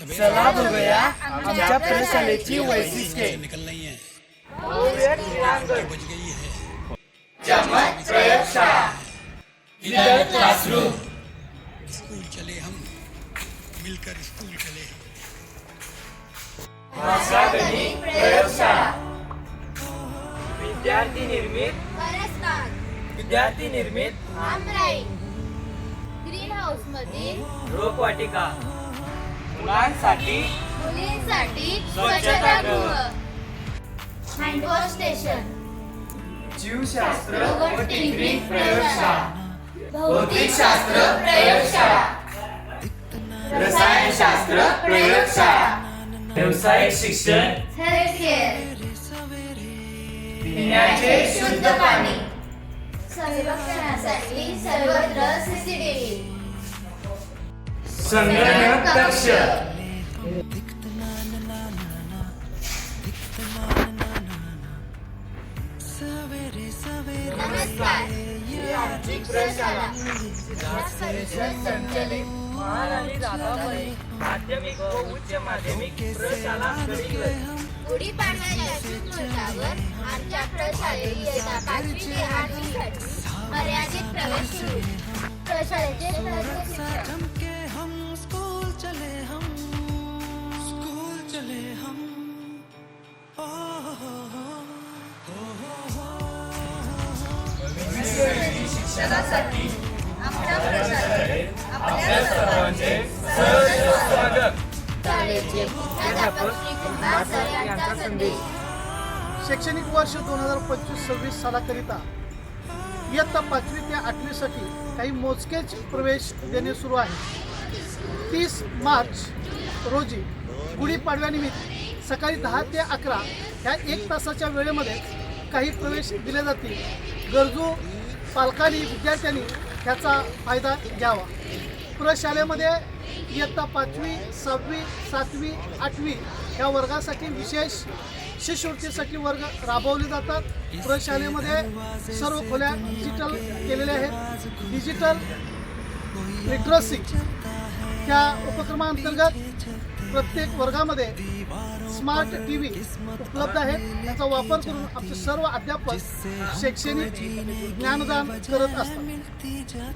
चला बघूया आमच्या प्रशालेची वैशिष्ट्ये. चमक प्रयोगशाळा डिजिटल क्लासरूम स्कूल चले हम मिलकर स्कूल चले भाषा गणित प्रयोगशाळा विद्यार्थी निर्मित विद्यार्थी निर्मित आमराई ग्रीन हाऊस मधील रोपवाटिका मुलांसाठी मुलींसाठी स्वच्छतागृह. हँडवॉश स्टेशन जीवशास्त्र व प्रयोगशाळा. भौतिकशास्त्र प्रयोगशाळा. रसायनशास्त्र प्रयोगशाळा. व्यावसायिक शिक्षण. हेल्थ केअर पिण्याचे शुद्ध पाणी. संरक्षणासाठी सर्वत्र दादाबाई माध्यमिक व उच्च माध्यमिक गडिंग्लज गुढीपाडव्याच्या मुहूर्तावर आमच्या प्रशालेत इयत्ता पाचवी ते आठवीसाठी मर्यादित प्रवेश सुरू. प्रशालेचे शिक्षणासाठी आमच्या प्रशालेत आपल्या सर्वांचे स्वागत शाळेचे मुख्याध्यापक श्री कुमार सर यांचा संदेश शैक्षणिक वर्ष दोन हजार पंचवीस सव्वीस सालाकरिता इयत्ता पाचवी ते आठवीसाठी काही मोजकेच प्रवेश देणे सुरू आहे. तीस मार्च रोजी गुढीपाडव्यानिमित्त सकाळी दहा ते अकरा ह्या एक तासाच्या वेळेमध्ये काही प्रवेश दिले जातील. गरजू पालकांनी विद्यार्थ्यांनी ह्याचा फायदा घ्यावा. प्रशालेमध्ये इयत्ता पाचवी सहावी सातवी आठवी या वर्गासाठी विशेष शिष्यवृत्तीसाठी वर्ग राबवले जातात. प्रशालेमध्ये सर्व खोल्या डिजिटल केलेल्या आहेत. डिजिटल लिटरसी त्या उपक्रमांतर्गत प्रत्येक वर्गामध्ये स्मार्ट टी व्ही उपलब्ध आहेत. याचा वापर करून आमचे सर्व अध्यापक शैक्षणिक ज्ञानदान करत असतात.